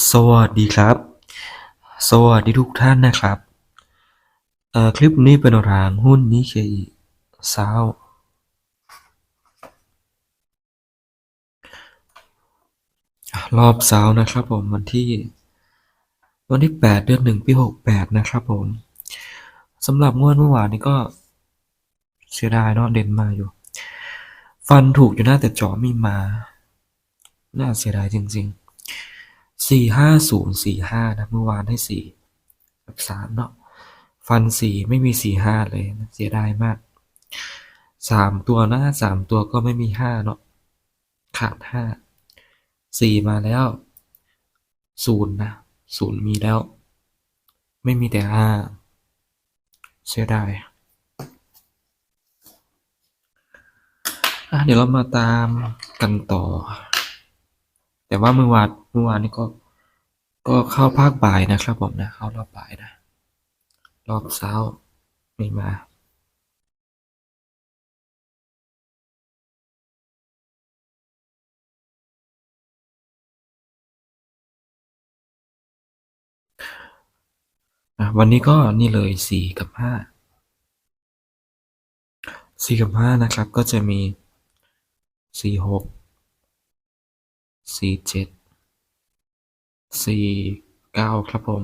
สวัสดีครับ สวัสดีทุกท่านนะครับเอ่อคลิปนี้เป็นรางหุ้นนิเคอิซาวรอบเสาร์นะครับผมวันที่ วันที่ 8 เดือน1ปี68นะครับผมสำหรับงวดเมื่อวานนี้ก็เสียดายเนาะเด่นมาอยู่ ฟันถูกอยู่หน้าแต่จอไม่มา น่าเสียดายจริง ๆ สี่ห้าศูนย์สี่ห้านะเมื่อวานให้สี่กับสามเนาะฟันสี่ไม่มีสี่ห้าเลยนะเสียดายมากสามตัวน้าสามตัวก็ไม่มีห้าเนาะขาดห้าสี่มาแล้วศูนย์นะศูนย์มีแล้ว ไม่มีแต่ห้าเสียดายเดี๋ยวเรามาตามกันต่อ แต่ว่าเมื่อวานเมื่อวานนี้ก็ ก็เข้าภาคบ่ายนะครับผมนะ เข้ารอบบ่ายนะ รอบเช้าไม่มาวันนี้ก็นี่เลยสี่กับห้าสี่กับห้านะครับก็จะมีสี่หกสี่เจ็ด สี่เก้าครับผม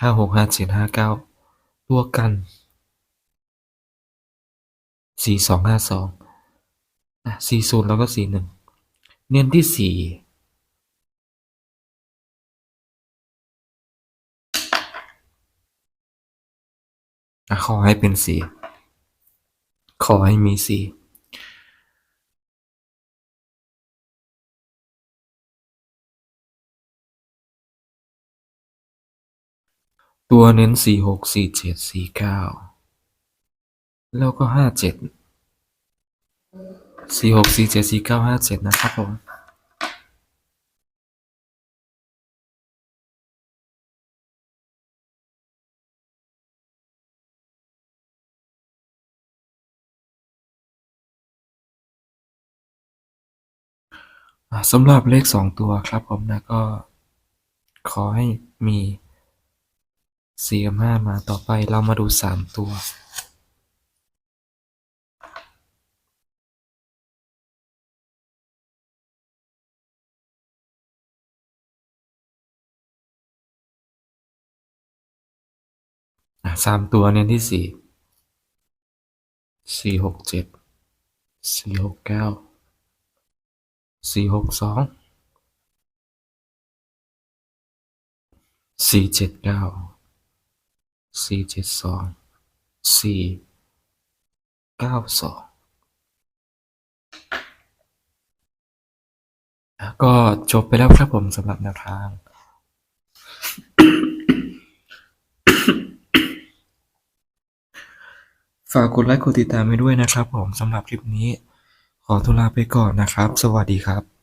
ห้าหกห้าเจ็ดห้าเก้าตัวกันสี่สองห้าสองอะสี่ศูนย์แล้วก็สี่หนึ่งเน้นที่สี่ขอให้เป็นสี่ขอให้มีสี่ ตัวเน้นสี่หก สี่เจ็ด สี่เก้า แล้วก็ห้าเจ็ด สี่หก สี่เจ็ด สี่เก้า ห้าเจ็ดนะครับผม สำหรับเลขสองตัวครับผมนะก็ขอให้มี สี่กับห้ามาต่อไปเรามาดูสามตัวสามตัวเน้นที่สี่สี่หกเจ็ดสี่หกเก้าสี่หกสองสี่เจ็ดเก้า สี่เจ็ดสองสี่เก้าสองก็จบไปแล้วครับผมสำหรับแนวทาง ฝากกดไลค์กดติดตามไปด้วยนะครับผมสำหรับคลิปนี้ ขอตัวลาไปก่อนนะครับ สวัสดีครับ